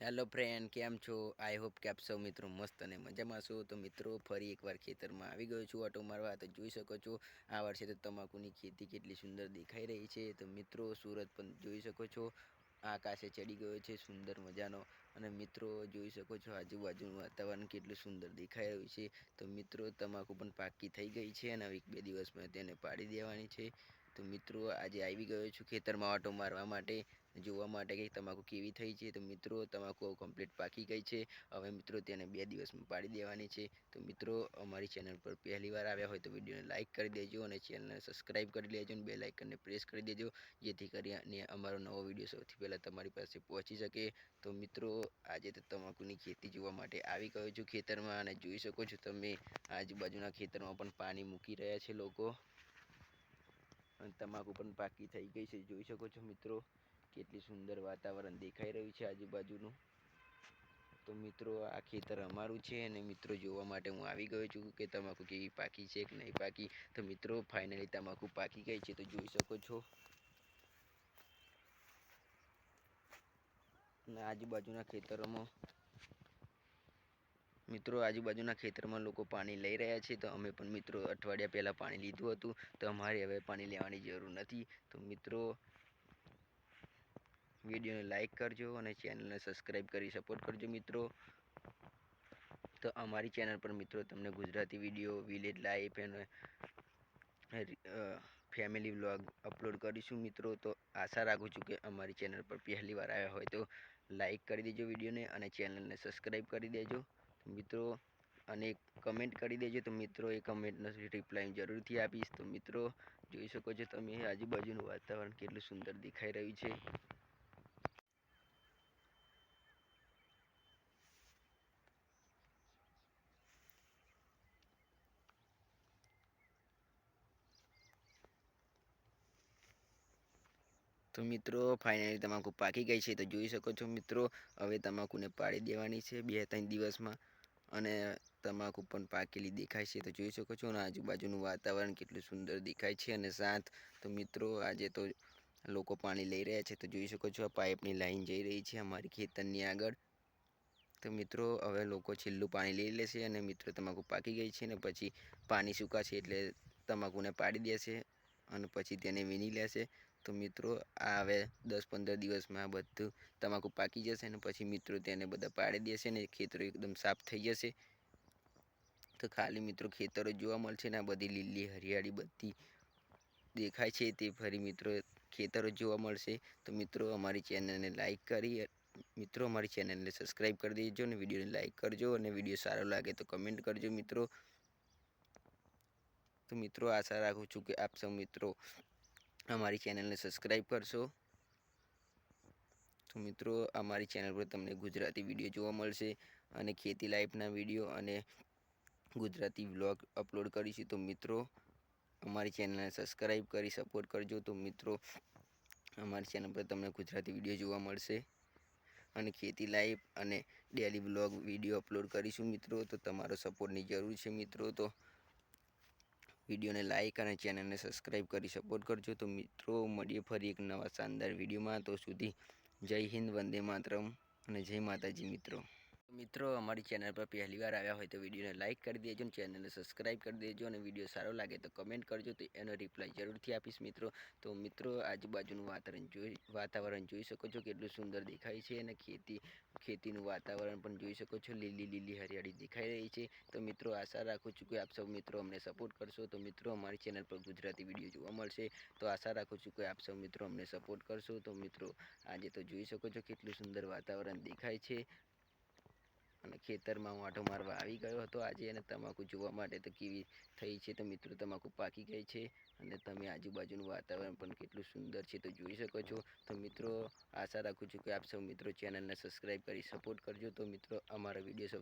Hello friend કેમ છો? I hope કે આપ સૌ મિત્રો મસ્ત અને મજામાં છો. તો મિત્રો, ફરી એકવાર ખેતરમાં આવી ગયો છું ઓટો મારવા. તો જોઈ શકો છો, આ વર્ષે તો તમાકુની ખેતી કેટલી સુંદર દેખાઈ રહી છે. તો મિત્રો, સુરત પણ જોઈ શકો છો, આકાશે ચડી ગયો છે, સુંદર મજાનો. અને મિત્રો, જોઈ શકો છો, આજુબાજુનું વાતાવરણ કેટલું સુંદર દેખાઈ રહ્યું છે. તો મિત્રો, તમાકુ પણ પાકી થઈ ગઈ છે અને એક બે દિવસમાં તેને પાડી દેવાની છે. તો મિત્રો, આજે આવી ગયો છું ખેતરમાં આટો મારવા માટે, જોવા માટે કે તમાકુ કેવી થઈ છે? તો મિત્રો, તમાકુ કમ્પ્લીટ પાકી ગઈ છે. હવે મિત્રો, તેને બે દિવસમાં પાડી દેવાની છે. તો મિત્રો, અમારી ચેનલ પર પહેલીવાર આવ્યા હોય તો વિડીયોને લાઇક કરી દેજો અને ચેનલને સબસ્ક્રાઈબ કરી લેજો અને બે લાઇકનને પ્રેસ કરી દેજો, જેથી કરીને અમારો નવો વીડિયો સૌથી પહેલાં તમારી પાસે પહોંચી શકે. તો મિત્રો, આજે તો તમાકુની ખેતી જોવા માટે આવી ગયો છું ખેતરમાં અને જોઈ શકો છો તમે, આજુબાજુના ખેતરમાં પણ પાણી મૂકી રહ્યા છે લોકો. અને તમાકુ પણ પાકી થઈ ગઈ છે. જોઈ શકો છો મિત્રો, કેટલી સુંદર વાતાવરણ દેખાઈ રહ્યું છે આજુબાજુનું. તો મિત્રો, આ ખેતર અમારું છે અને મિત્રો, જોવા માટે હું આવી ગયો છું કે તમાકુ કેવી પાકી છે, કે નહીં પાકી. તો મિત્રો ફાઇનલી તમાકુ પાકી ગઈ છે. તો જોઈ શકો છો. અને આજુબાજુના ખેતરોમાં મિત્રો, આજુબાજુના ખેતરમાં લોકો પાણી લઈ રહ્યા છે. તો અમે પણ મિત્રો અઠવાડિયા પહેલાં પાણી લીધું હતું. તો અમારે હવે પાણી લેવાની જરૂર નથી. તો મિત્રો, વિડીયોને લાઇક કરજો અને ચેનલને સબસ્ક્રાઈબ કરી સપોર્ટ કરજો મિત્રો. તો અમારી ચેનલ પર મિત્રો, તમને ગુજરાતી વીડિયો, વિલેજ લાઈફ અને ફેમિલી વ્લોગ અપલોડ કરીશું મિત્રો. તો આશા રાખું છું કે અમારી ચેનલ પર પહેલી વાર આવ્યા હોય તો લાઈક કરી દેજો વિડીયોને અને ચેનલને સબસ્ક્રાઈબ કરી દેજો. મિત્રો, અને કમેન્ટ કરી દેજો. તો મિત્રો, એ કમેન્ટનો રિપ્લાય જરૂરથી આપીશ. તો મિત્રો, જોઈ શકો છો તમે, આજુબાજુનું વાતાવરણ કેટલું સુંદર દેખાઈ રહ્યું છે. તો મિત્રો ફાઇનલી તમાકુ પાકી ગઈ છે. તો જોઈ શકો છો મિત્રો, હવે તમાકુને પાડી દેવાની છે બે ત્રણ દિવસમાં. અને તમાકુ પણ પાકેલી દેખાય છે. તો જોઈ શકો છો અને આજુબાજુનું વાતાવરણ કેટલું સુંદર દેખાય છે અને શાંત તો મિત્રો આજે તો લોકો પાણી લઈ રહ્યા છે. તો જોઈ શકો છો આ પાઇપની લાઈન જઈ રહી છે અમારી ખેતરની આગળ. તો મિત્રો હવે લોકો છેલ્લું પાણી લઈ લેશે અને મિત્રો તમાકુ પાકી ગઈ છે અને પછી પાણી સુકાશે એટલે તમાકુને પાડી દેશે અને પછી તેને વીણી લેશે. તો મિત્રો આ હવે દસ પંદર દિવસમાં બધું તમાકુ પાકી જશે ને પછી મિત્રો તેને બધા પાડી દેશે ને ખેતરો એકદમ સાફ થઈ જશે. તો ખાલી મિત્રો ખેતરો જોવા મળશે ને આ બધી લીલી હરિયાળી બધી દેખાય છે તે ફરી મિત્રો ખેતરો જોવા મળશે. તો મિત્રો અમારી ચેનલને લાઈક કરી, મિત્રો અમારી ચેનલને સબસ્ક્રાઈબ કરી દેજો અને વિડીયોને લાઈક કરજો અને વીડિયો સારો લાગે તો કમેન્ટ કરજો મિત્રો. તો મિત્રો આશા રાખું છું કે આપ સૌ મિત્રો અમારી ચેનલને સબસ્ક્રાઈબ કરશો. તો મિત્રો, અમારી ચેનલ પર તમને ગુજરાતી વીડિયો જોવા મળશે અને ખેતી લાઈફના વીડિયો અને ગુજરાતી વ્લોગ અપલોડ કરીશું. તો મિત્રો, અમારી ચેનલને સબસ્ક્રાઈબ કરી સપોર્ટ કરજો. તો મિત્રો, અમારી ચેનલ પર તમને ગુજરાતી વીડિયો જોવા મળશે અને ખેતી લાઈફ અને ડેલી વ્લોગ વીડિયો અપલોડ કરીશું મિત્રો. તો તમારો સપોર્ટની જરૂર છે મિત્રો. તો વિડીયોને લાઇક અને ચેનલને સબસ્ક્રાઈબ કરી સપોર્ટ કરજો. તો મિત્રો, મળીએ ફરી એક નવા શાનદાર વિડીયોમાં. તો સુધી જય હિન્દ, વંદે માતરમ અને જય માતાજી મિત્રો. મિત્રો, અમારી ચેનલ પર પહેલી વાર આવ્યા હોય તો વિડીયોને લાઇક કરી દેજો અને ચેનલને સબસ્ક્રાઈબ કરી દેજો અને વીડિયો સારો લાગે તો કમેન્ટ કરજો તો એનો રિપ્લાય જરૂરથી આપીશ મિત્રો. તો મિત્રો, આજુબાજુનું વાતાવરણ જોઈ વાતાવરણ જોઈ શકો છો કેટલું સુંદર દેખાય છે અને ખેતી, ખેતીનું વાતાવરણ પણ જોઈ શકો છો. લીલી લીલી હરિયાળી દેખાઈ રહી છે. તો મિત્રો, આશા રાખું છું કે આપ સૌ મિત્રો અમને સપોર્ટ કરશો. તો મિત્રો, અમારી ચેનલ પર ગુજરાતી વીડિયો જોવા મળશે. તો આશા રાખું છું કે આપ સૌ મિત્રો અમને સપોર્ટ કરશો. તો મિત્રો, આજે તો જોઈ શકો છો કેટલું સુંદર વાતાવરણ દેખાય છે. અને ખેતરમાં હું આંટો મારવા આવી ગયો હતો આજે અને તમાકુ જોવા માટે તો કેવી થઈ છે તો મિત્રો તમાકુ પાકી ગઈ છે અને તમે આજુબાજુનું વાતાવરણ પણ કેટલું સુંદર છે તો જોઈ શકો છો. તો મિત્રો આશા રાખું છું કે આપ સૌ મિત્રો ચેનલને સબસ્ક્રાઈબ કરી સપોર્ટ કરજો. તો મિત્રો અમારા વીડિયો